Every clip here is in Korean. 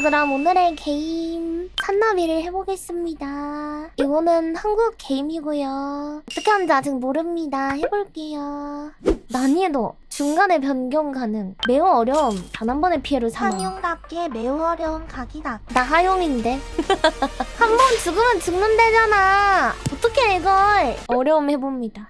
자 그럼 오늘의 게임 산나비를 해보겠습니다. 이거는 한국 게임이고요. 어떻게 하는지 아직 모릅니다. 해볼게요. 난이도 중간에 변경 가능. 매우 어려움. 단 한 번의 피해로 사망. 상용답게 매우 어려운 각이다. 나 하용인데. 한 번 죽으면 죽는다잖아. 어떻게 이걸 어려움 해봅니다.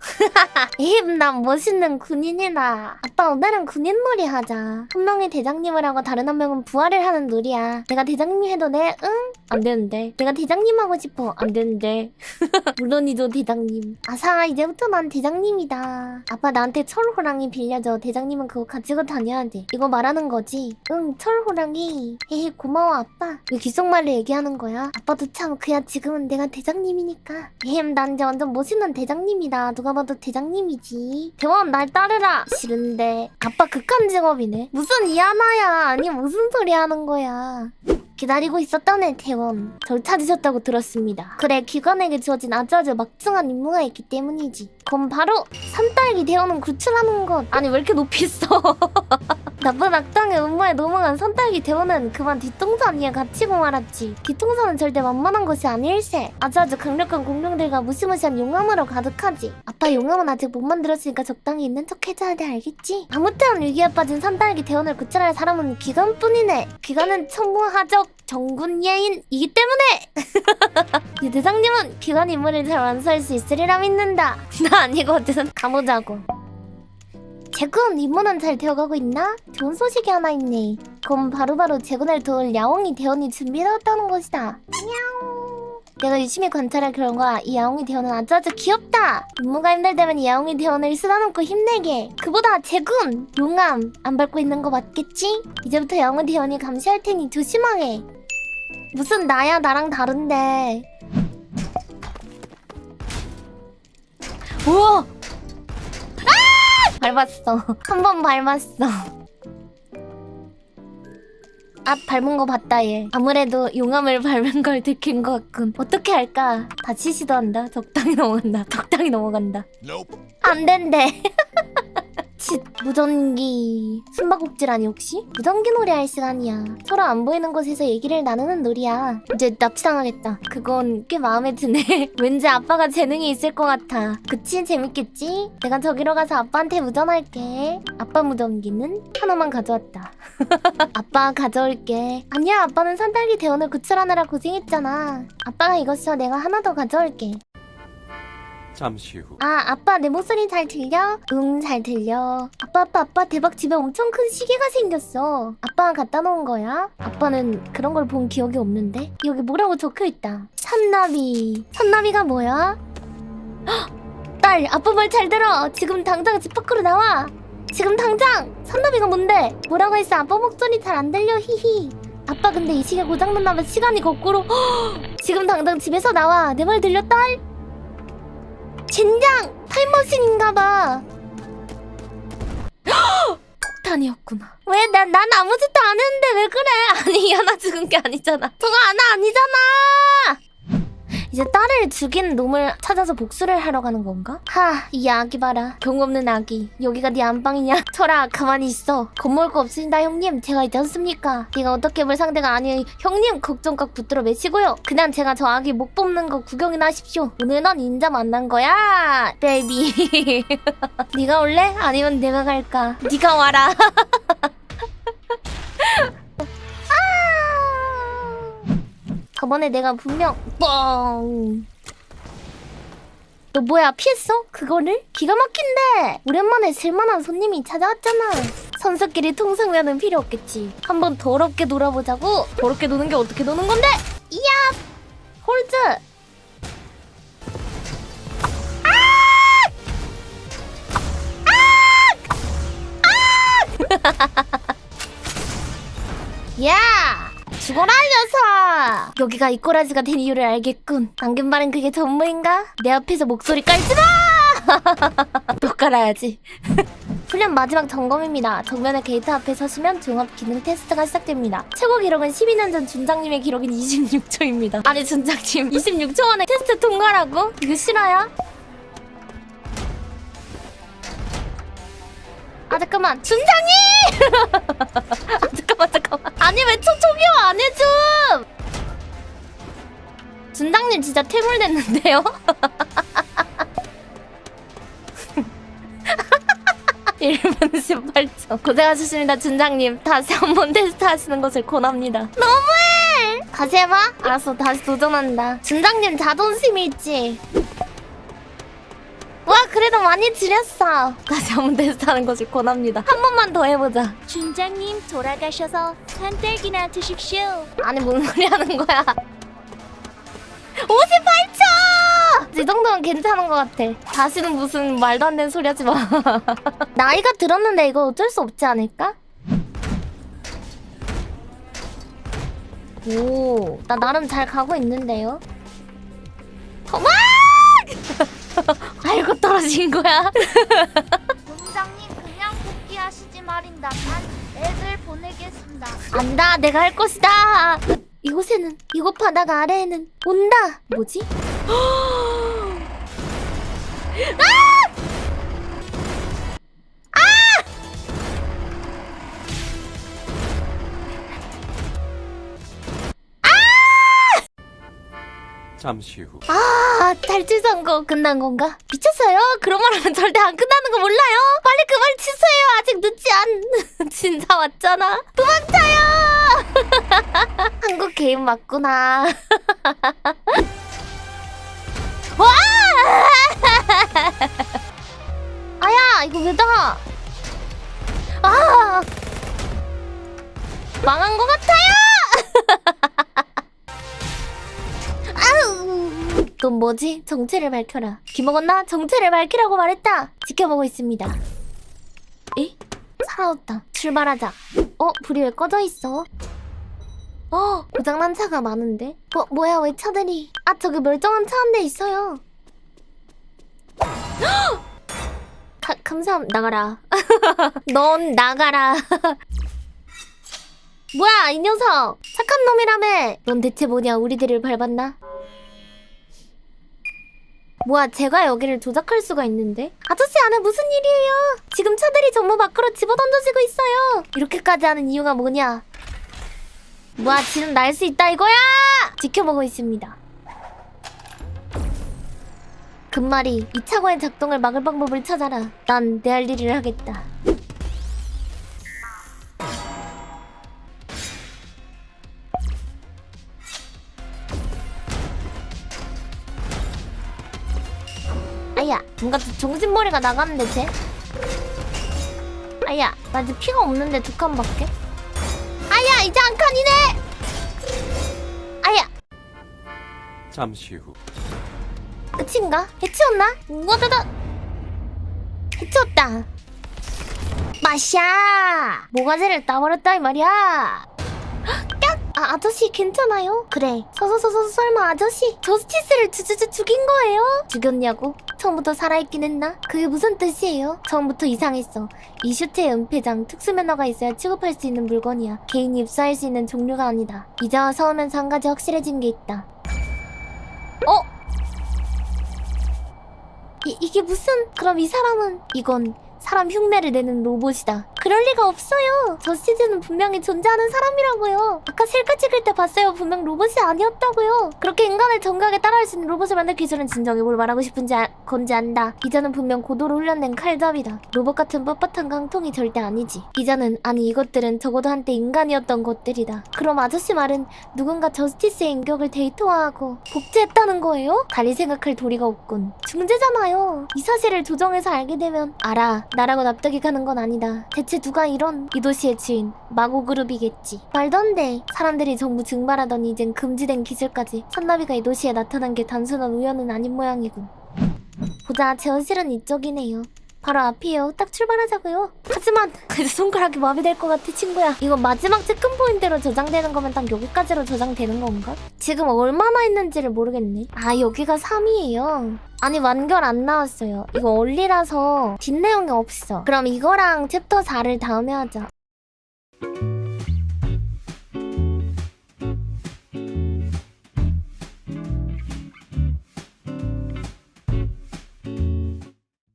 난 멋있는 군인이다. 아빠, 오늘은 군인놀이 하자. 한 명이 대장님을 하고 다른 한 명은 부활을 하는 놀이야. 내가 대장님 해도 돼? 응? 안 되는데. 내가 대장님 하고 싶어. 안 되는데. 물론이죠, 대장님. 아사, 이제부터 난 대장님이다. 아빠, 나한테 철호랑이 빌려줘. 대장님은 그거 가지고 다녀야 돼. 이거 말하는 거지? 응, 철호랑이. 헤헤, 고마워, 아빠. 왜 귓속말로 얘기하는 거야? 아빠도 참, 그야 지금은 내가 대장님이니까. 에헴, 난 이제 완전 멋있는 대장님이다. 누가 봐도 대장님이지. 대원, 날 따르라. 싫은데. 아빠 극한 직업이네. 무슨 이하나야. 아니, 무슨 소리 하는 거야. 기다리고 있었다네 대원 절 찾으셨다고 들었습니다 그래 기관에게 주어진 아주 아주 막중한 임무가 있기 때문이지 그럼 바로 산딸기 대원은 구출하는 것 아니 왜 이렇게 높이 써 나쁜 악당의 음모에 넘어간 산딸기 대원은 그만 뒷동산위에 갇히고 말았지. 뒷동산은 절대 만만한 것이 아닐세. 아주 아주 강력한 공룡들과 무시무시한 용암으로 가득하지. 아빠 용암은 아직 못 만들었으니까 적당히 있는 척 해줘야 돼 알겠지? 아무튼 위기에 빠진 산딸기 대원을 구출할 사람은 기관뿐이네. 기관은 천무하적 정군 예인이기 때문에. 이 대장님은 기관 임무를 잘 완수할 수 있으리라 믿는다. 나 아니거든 가보자고 재군 임무는 잘 되어가고 있나? 좋은 소식이 하나 있네 그럼 바로바로 재군을 도울 야옹이 대원이 준비되었다는 것이다 내가 유심히 관찰한 결과 이 야옹이 대원은 아주 아주 귀엽다. 임무가 힘들다면 이 야옹이 대원을 쓰다놓고 힘내게. 그보다 재군, 용암 안 밟고 있는 거 맞겠지? 이제부터 야옹이 대원이 감시할 테니 조심하게. 무슨 나야 나랑 다른데. 우와! 아! 밟았어. 한 번 밟았어. 앞 밟은 거 봤다 얘. 아무래도 용암을 밟은 걸 들킨 것 같군. 어떻게 할까? 다시 시도 한다. 적당히 넘어간다. 적당히 넘어간다. 안 된대 칫 무전기 숨바꼭질 아니 혹시? 무전기 놀이 할 시간이야 서로 안 보이는 곳에서 얘기를 나누는 놀이야 이제 납치당하겠다 그건 꽤 마음에 드네 왠지 아빠가 재능이 있을 것 같아 그치 재밌겠지? 내가 저기로 가서 아빠한테 무전할게 아빠 무전기는 하나만 가져왔다 아빠 가져올게. 아니야, 아빠는 산딸기 대원을 구출하느라 고생했잖아. 아빠가 써. 내가 하나 더 가져올게. 잠시 후 아, 아빠 내 목소리 잘 들려? 응, 잘 들려. 아빠, 아빠, 아빠 대박 집에 엄청 큰 시계가 생겼어. 아빠가 갖다 놓은 거야? 아빠는 그런 걸 본 기억이 없는데? 여기 뭐라고 적혀 있다. 산나비. 산나비가 뭐야? 헉! 딸, 아빠 말 잘 들어. 지금 당장 집 밖으로 나와. 지금 당장! 산나비가 뭔데? 뭐라고 했어? 아빠 목소리 잘 안 들려, 히히. 아빠 근데 이 시계 고장났나봐 시간이 거꾸로 헉! 지금 당장 집에서 나와 내 말 들려 딸? 젠장! 타임머신인가봐 폭탄이었구나 왜? 난, 난 아무 짓도 안 했는데 왜 그래? 아니 야나 죽은 게 아니잖아 저거 아나 아니잖아 이제 딸을 죽인 놈을 찾아서 복수를 하러 가는 건가? 하, 이 아기 봐라. 경우 없는 아기. 여기가 네 안방이냐? 철아, 가만히 있어. 겁먹을 거 없습니다, 형님. 제가 있지 않습니까? 네가 어떻게 볼 상대가 아니 형님 걱정각 붙들어 매시고요. 그냥 제가 저 아기 목 뽑는 거 구경이나 하십시오. 오늘 넌 인자 만난 거야, 베이비. 네가 올래? 아니면 내가 갈까? 네가 와라. 저번에 내가 분명 뻥. 너 뭐야 피했어? 그거를? 기가 막힌데 오랜만에 쓸만한 손님이 찾아왔잖아 선수끼리 통성면은 필요 없겠지 한번 더럽게 놀아보자고 더럽게 노는 게 어떻게 노는 건데? 이야 홀즈 야! 죽어라 녀석! 여기가 이 꼬라지가 된 이유를 알겠군. 안금발은 그게 전무인가? 내 앞에서 목소리 깔지 마! 또 깔아야지. 훈련 마지막 점검입니다. 정면의 게이트 앞에 서시면 종합 기능 테스트가 시작됩니다. 최고 기록은 12년 전 준장님의 기록인 26초입니다. 아니 준장님 26초 만에 테스트 통과라고? 이거 싫어요? 아 잠깐만. 준장님! 아 잠깐만 잠깐만. 아니 왜 초, 초기화 안 해줌 준장님 진짜 퇴물 됐는데요? 1분 18초. 고생하셨습니다 준장님. 다시 한 번 테스트 하시는 것을 권합니다. 너무해! 다시 해봐. 알았어 다시 도전한다. 준장님 자존심이 있지 와 그래도 많이 지렸어 다시 한번 테스트하는 것을 권합니다 한 번만 더 해보자 준장님 돌아가셔서 산딸기나 드십시오. 아니 뭔 소리 하는 거야 58초! 이 정도면 괜찮은 것 같아 다시는 무슨 말도 안 되는 소리 하지 마 나이가 들었는데 이거 어쩔 수 없지 않을까? 오, 나 나름 잘 가고 있는데요? 도망! 떨어진 거야? 본장님 그냥 복귀하시지 말인다. 난 애들 보내겠습니다. 안다 내가 할 것이다 이곳에는 이곳 바다가 아래에는 온다 뭐지? 잠시 후. 아 탈출 선고 끝난 건가? 미쳤어요? 그런 말 하면 절대 안 끝나는 거 몰라요? 빨리 그 말 취소해요. 아직 늦지 않 진짜 왔잖아. 도망쳐요! 한국 게임 맞구나. 와! 아야 이거 왜 다? 아! 망한 것 같아요 그건 뭐지? 정체를 밝혀라 김먹었나? 정체를 밝히라고 말했다 지켜보고 있습니다 에? 살아왔다 출발하자 어? 불이 왜 꺼져 있어? 어 고장난 차가 많은데? 어 뭐야 왜 차들이 아 저기 멀쩡한 차 한 대 있어요 가, 감사함 나가라 넌 나가라 뭐야 이 녀석 착한 놈이라며 넌 대체 뭐냐 우리들을 밟았나? 뭐야 제가 여기를 조작할 수가 있는데? 아저씨 안에 무슨 일이에요? 지금 차들이 전부 밖으로 집어던져지고 있어요 이렇게까지 하는 이유가 뭐냐? 뭐야 지금 날 수 있다 이거야! 지켜보고 있습니다 금말이 이 차고의 작동을 막을 방법을 찾아라 난 내 할 일을 하겠다 뭔가 좀 정신머리가 나갔는데 쟤 아야 나 이제 피가 없는데 두 칸밖에? 아야 이제 한 칸이네! 아야. 잠시 후. 끝인가? 해치웠나? 우와다다 해치웠다. 마샤! 모가지를 따버렸다 이 말이야! 깍! 아 아저씨 괜찮아요? 그래 서서서서 설마 아저씨 저스티스를 주주주 죽인 거예요? 죽였냐고? 처음부터 살아있긴 했나? 그게 무슨 뜻이에요? 처음부터 이상했어 이슈테 은폐장 특수면허가 있어야 취급할 수 있는 물건이야 개인이 입수할 수 있는 종류가 아니다 이제 와서 오면서 한 가지 확실해진 게 있다 어? 이, 이게 무슨 그럼 이 사람은 이건 사람 흉내를 내는 로봇이다 그럴 리가 없어요. 저 시즈는 분명히 존재하는 사람이라고요. 아까 셀카 찍을 때 봤어요. 분명 로봇이 아니었다고요. 그렇게 인간을 정교하게 따라할 수 있는 로봇을 만들 기술은 진정해 뭘 말하고 싶은지 아, 건지 안다. 기자는 분명 고도로 훈련된 칼잡이다. 로봇 같은 뻣뻣한 강통이 절대 아니지. 기자는 아니 이것들은 적어도 한때 인간이었던 것들이다. 그럼 아저씨 말은 누군가 저스티스의 인격을 데이터화하고 복제했다는 거예요? 달리 생각할 도리가 없군. 중재잖아요. 이 사실을 조정해서 알게 되면 알아. 나라고 납득이 가는 건 아니다. 대체 누가 이런 이 도시의 주인 마고 그룹이겠지. 말도 안돼 사람들이 전부 증발하더니 이젠 금지된 기술까지 산나비가 이 도시에 나타난 게 단순한 우연은 아닌 모양이군. 보자 제 어실은 이쪽이네요 바로 앞이에요. 딱 출발하자고요. 하지만 그래도 손가락이 마비될 것 같아 친구야. 이거 마지막 체크 포인트로 저장되는 거면 딱 여기까지로 저장되는 건가? 지금 얼마나 있는지를 모르겠네. 아 여기가 3이에요. 아니 완결 안 나왔어요. 이거 얼리라서 뒷내용이 없어. 그럼 이거랑 챕터 4를 다음에 하자.